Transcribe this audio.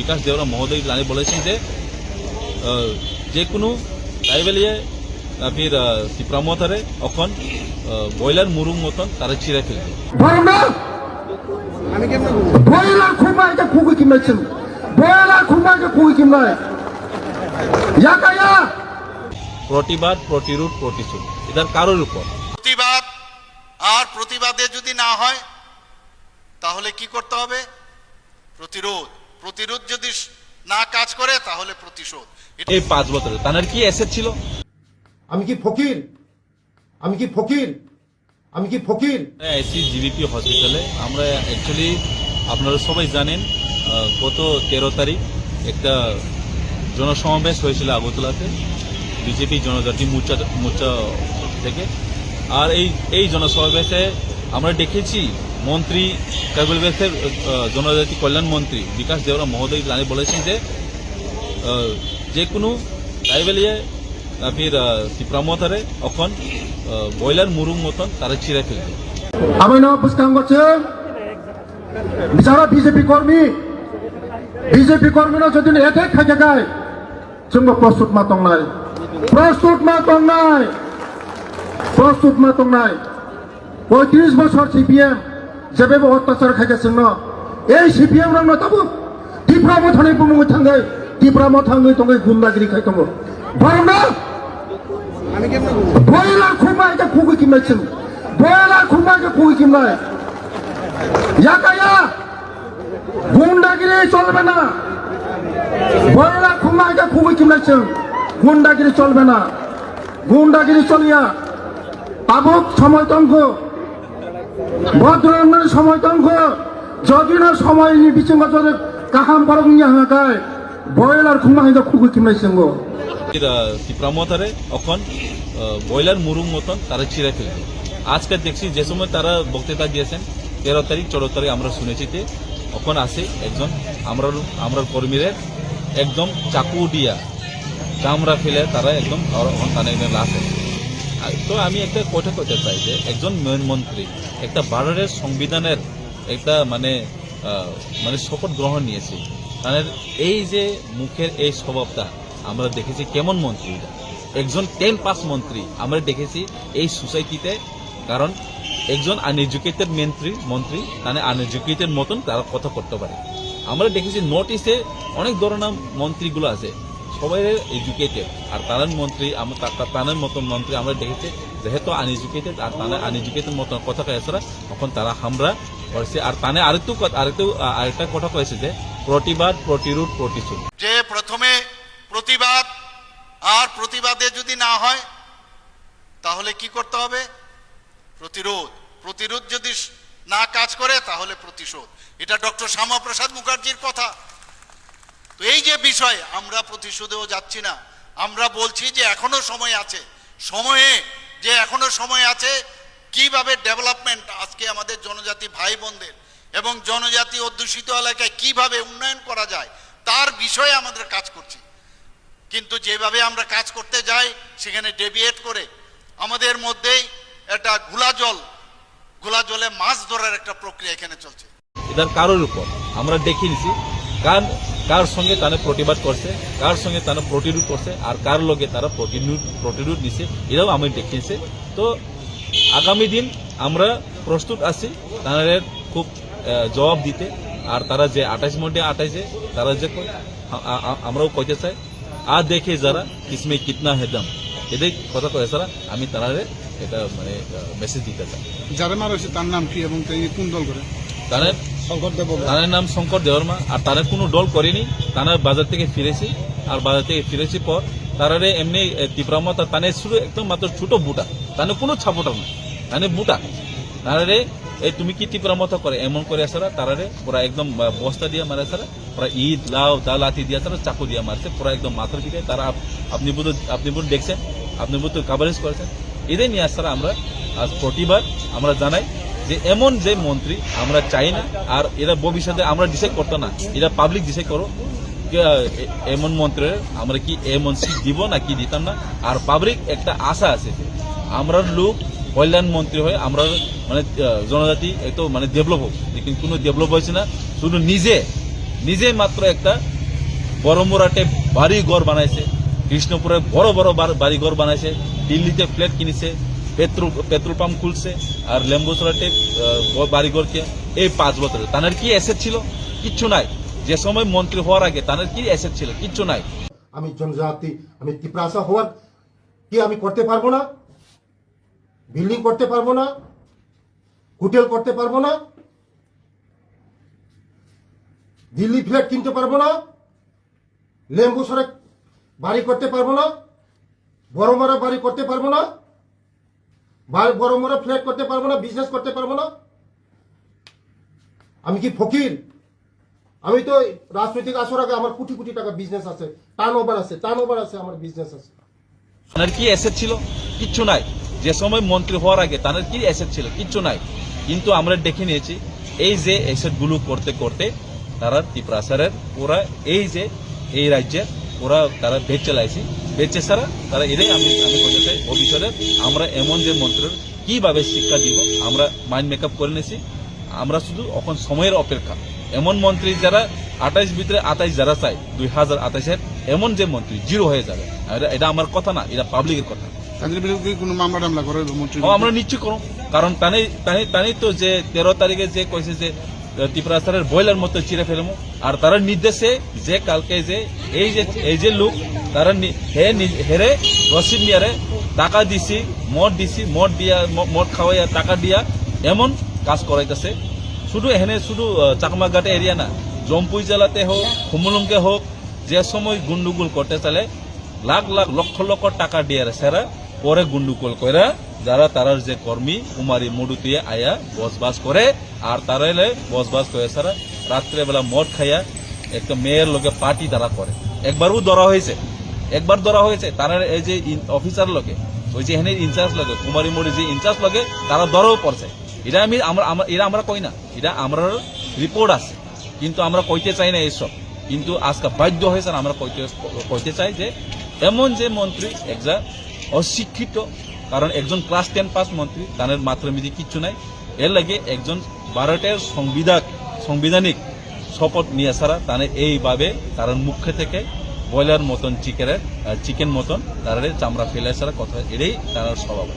বিকাশ দেওরা মহোদয় জানি বলেছেন যে যে কোনো ট্রাইবেল ইয়ে ফির তীব্রামতারে এখন বয়লার মুরুং মতন তারা ছিঁড়ে ফেলবে। খুবই বয়লার খুবই প্রতিবাদ প্রতিরোধ প্রতিশোধ। এটার কারোর উপর। প্রতিবাদ আর প্রতিবাদে যদি না হয় তাহলে কি করতে হবে? প্রতিরোধ। প্রতিরোধ যদি না কাজ করে তাহলে প্রতিশোধ। এটা এই পাঁচ বছরে তাদের কি অ্যাসেট ছিল? আমি কি ফকির? আমি কি ফকির? আমি কি ফকির? এসি জিবিপি হসপিটালে আমরা অ্যাকচুয়ালি আপনারা সবাই জানেন গত তেরো তারিখ একটা জনসমাবেশ হয়েছিল আগরতলাতে বিজেপি জনজাতি মোর্চা মোর্চা থেকে। আর এই এই জনসমাবেশে আমরা দেখেছি মন্ত্রী ট্রাইবেল ওয়েলফেয়ার আহ, জনজাতি কল্যাণ মন্ত্রী বিকাশ দেওরা মহোদয় জানি বলেছেন যে আহ, যে কোনো ট্রাইবেল ইয়ে ফির তীব্রামতারে এখন বয়লার মুরুং মতন তারা ছিঁড়ে ফেলবে আমি না বুঝকাম করছে যারা বিজেপি কর্মী বিজেপি কর্মীরা যদি একে থাকে গায় जोंबो प्रस्तुत मा दंनाय प्रस्तुत मा दंनाय प्रस्तुत मा दंनाय 제배보 헛바사를 가겠으나 에이 CPM랑 나타보 디프라 못하는 부모 못한 거 디프라 못한 거 동거 군다기리 갈던 거 바람나 보일라 쿠마이가 고기 김나친 보일라 쿠마이가 고기 김나 야가야 군다기리 쫄베나 보일라 쿠마이가 고기 김나친 군다기리 쫄베나 군다기리 쫄이야 아복 সময় তঙ্গ বিচিঙ্গ যদি কাহাম পারক নিয়ে হাঁকায় বয়লার খুমাইকে খুবই কিমেছেন গো তীব্রামতারে এখন বয়লার মুরুং মতন তারা ছিঁড়ে ফেলবে আজকে দেখছি যে সময় তারা বক্তৃতা দিয়েছেন, তেরো তারিখ, চোদ্দ তারিখ আমরা শুনেছি যে এখন আসে একজন আমরা আমরা কর্মীদের একদম চাকু দিয়া। চামড়া ফেলে তারা একদম আছে। আর তো আমি একটা কথা করতে চাই যে একজন মেন মন্ত্রী একটা ভারতের সংবিধানের একটা মানে মানে শপথ গ্রহণ নিয়েছে। তাদের এই যে মুখের এই স্বভাবটা, আমরা দেখেছি কেমন মন্ত্রী একজন টেন পাস মন্ত্রী, আমরা দেখেছি এই সোসাইটিতে, কারণ একজন আনএজুকেটেড মন্ত্রী মন্ত্রী তাহলে আনএজুকেটেড মতন তারা কথা করতে পারে। আমরা দেখেছি নর্থ ইস্টে অনেক ধরনের মন্ত্রীগুলো আছে। সবাই এডুকেটেড আর তাদের মন্ত্রী, আমরা তা- তা- মতন মন্ত্রী আমরা দেখেছি, যেহেতু আনএডুকেটেড আর তাদের আনএডুকেটেড মতন কথা কয়েছে তখন তারা হামরা করেছে। আর তানে আরেকটু আরেকটু আরেকটা কথা কয়েছে যে, প্রতিবাদ প্রতিরোধ প্রতিশোধ। যে প্রথমে প্রতিবাদ আর প্রতিবাদে যদি না হয়, তাহলে কি করতে হবে? প্রতিরোধ। প্রতিরোধ যদি না কাজ করে, তাহলে প্রতিশোধ। এটা ডক্টর শ্যামাপ্রসাদ মুখার্জির কথা। তো এই যে বিষয়, আমরা প্রতিশোধেও যাচ্ছি না। আমরা বলছি যে এখনও সময় আছে। সময়ে, যে এখনও সময় আছে, কীভাবে ডেভেলপমেন্ট আজকে আমাদের জনজাতি ভাই বোনদের এবং জনজাতি অধ্যুষিত এলাকায় কীভাবে উন্নয়ন করা যায়, তার বিষয়ে আমাদের কাজ করছি। কিন্তু যেভাবে আমরা কাজ করতে যাই, সেখানে ডেভিয়েট করে আমাদের মধ্যেই একটা ঘোলা জল ঘোলা জলে মাছ ধরার একটা প্রক্রিয়া এখানে চলছে। এটার কারোর উপর আমরা দেখে নিছি কার সঙ্গে তারা প্রতিবাদ করছে কার সঙ্গে তারা প্রতিরোধ করছে আর কার লগে তারা প্রতিরোধ প্রতিরোধ নিছে এটাও আমি দেখিয়েছি তো আগামী দিন আমরা প্রস্তুত আছি তাদের খুব জবাব দিতে আর তারা যে আঠাইশ মধ্যে আঠাইছে তারা যে আমরাও কইতে চাই আর দেখে যারা কিসমে কিতনা হেদম এদের কথা কয়ে সারা আমি তারারে এটা মানে মেসেজ দিতে চাই। যারা মারা হয়েছে তার নাম কি এবং কোন দল করে? তাদের তাদের নাম শঙ্কর দেওয়ার্মা আর তারা কোনো দল করেনি। তারা বাজার থেকে ফিরেছি। আর বাজার থেকে ফিরেছি পর তারারে এমনি তীব্রামত তানে শুধু একদম মাত্র ছোট বুটা। তানে কোনো ছাপোটা না তানে বুটা। তারারে এই তুমি কি তীব্রামত করে? এমন করে আসারা। তারারে পুরা একদম বস্তা দিয়ে মারে আসারা। পুরা ঈদ লাউ দাল আতি দিয়ে আসারা, চাকু দিয়ে মারছে। পুরা একদম মাথার দিকে। তারা আপনি বুধ আপনি বুধ দেখছেন। আপনি বুধ কাভারেজ করেছেন। এদের নিয়ে আসারা আমরা। আজ প্রতিবার আমরা জানাই। যে এমন যে মন্ত্রী আমরা চাই না, আর এরা ভবিষ্যতে আমরা ডিসাইড করতো না, এরা পাবলিক ডিসাইড করো এমন মন্ত্রের আমরা কি এমন সিট দিব না, কি দিতাম না, আর পাবলিক একটা আশা আছে আমরা লোক কল্যাণ মন্ত্রী হয়ে আমরা মানে জনজাতি একটু মানে ডেভেলপ হোক। লেকিন কোনো ডেভেলপ হয়েছে না, শুধু নিজে নিজে মাত্র একটা বড়মুরাটে বাড়ি ঘর বানাইছে, কৃষ্ণপুরে বড় বড় বাড়ি ঘর বানাইছে, দিল্লিতে ফ্ল্যাট কিনেছে পেট্রোল পেট্রোল পাম্প খুলছে আর লেম্বুসরাটে বাড়ি ঘর এই পাঁচ বছরে তাদের কি অ্যাসেট ছিল? কিচ্ছু নাই। যে সময় মন্ত্রী হওয়ার আগে তাদের কি অ্যাসেট ছিল? কিচ্ছু নাই। আমি জনজাতি, আমি তিপ্রাসা হওয়ার কি আমি করতে পারব না? বিল্ডিং করতে পারব না? হোটেল করতে পারব না? দিল্লি ফ্ল্যাট কিনতে পারব না? লেম্বু সড়ক বাড়ি করতে পারব না? বড় বড় বাড়ি করতে পারব না? বড় করতে পারব না বিজনেস করতে পারব না। আমি কি ফকির? আমি তো রাজনৈতিক আসার আগে আমার কোটি কোটি টাকা বিজনেস আছে। টার্ন ওভার আছে টার্ন ওভার আছে, আমার বিজনেস আছে। তাদের কি অ্যাসেট ছিল? কিচ্ছু নাই। যে সময় মন্ত্রী হওয়ার আগে তাদের কি অ্যাসেট ছিল? কিচ্ছু নাই। কিন্তু আমরা দেখে নিয়েছি, এই যে অ্যাসেটগুলো করতে করতে তারা ত্রিপ্রাসারের ওরা এই যে এই রাজ্যের, ওরা তারা ভেজ চালাইছে বেচে ছাড়া তারা এটাই আমি আমি বলতে চাই ভবিষ্যতে আমরা এমন যে মন্ত্রের কীভাবে শিক্ষা দিব আমরা মাইন্ড মেকআপ করে নিয়েছি। আমরা শুধু এখন সময়ের অপেক্ষা। এমন মন্ত্রী যারা আঠাইশ ভিতরে আঠাইশ যারা চাই দুই হাজার আঠাইশের এমন যে মন্ত্রী জিরো হয়ে যাবে। এটা- আমার কথা না এটা পাবলিকের কথা। আমরা নিশ্চয় করো কারণ টানে টানে তো যে তেরো তারিখে যে কইছে যে ত্রিপুরা স্যারের বয়লার মতো চিরে ফেলব আর তারা নির্দেশে যে কালকে যে এই যে এই যে লোক, তারা হে হেরে রসিদ নিয়ারে টাকা দিছি, মদ দিছি, মদ দিয়া মদ খাওয়াইয়া টাকা দিয়া এমন কাজ করাইতেছে। শুধু এখানে শুধু চাকমাঘাটে এরিয়া না, জম্পুই জেলাতে হোক, খুমুলুংকে হোক, যে সময় গুন্ডুগুল করতে চলে লাখ লাখ লক্ষ লক্ষ টাকা দিয়ে সেরা পরে গুন্ডুকল কইরা যারা তারার যে কর্মী কুমারী মুডুতিয়ে আয়া বসবাস করে, আর তারাইলে বসবাস করে সারা রাত্রে বেলা মদ খাইয়া একটা মেয়ের লোকে পার্টি তারা করে। একবারও ধরা হয়েছে। একবার ধরা হয়েছে। তারা এই যে অফিসার লোকে ওই যে এখানে ইনচার্জ লোকে কুমারী মুড়ি যে ইনচার্জ লোকে তারা ধরাও পড়ছে। এটা আমি আমরা আমরা- এটা আমরা কই না। এটা আমরা রিপোর্ট আছে। কিন্তু আমরা কইতে চাই না এইসব কিন্তু আজকে বাধ্য হয়েছে আমরা কইতে কইতে চাই যে, এমন যে মন্ত্রী একজা অশিক্ষিত, কারণ একজন ক্লাস টেন পাস মন্ত্রী তাদের মাতৃমিধি কিচ্ছু নাই। এর লাগে একজন ভারতের সংবিধান সংবিধানিক শপথ নিয়ে ছাড়া তাহলে এইভাবে তার মুখে থেকে ব্রয়লার মতন চিকেনের চিকেন মতন তারা চামড়া ফেলে ছাড়া কথা এটাই তার স্বভাব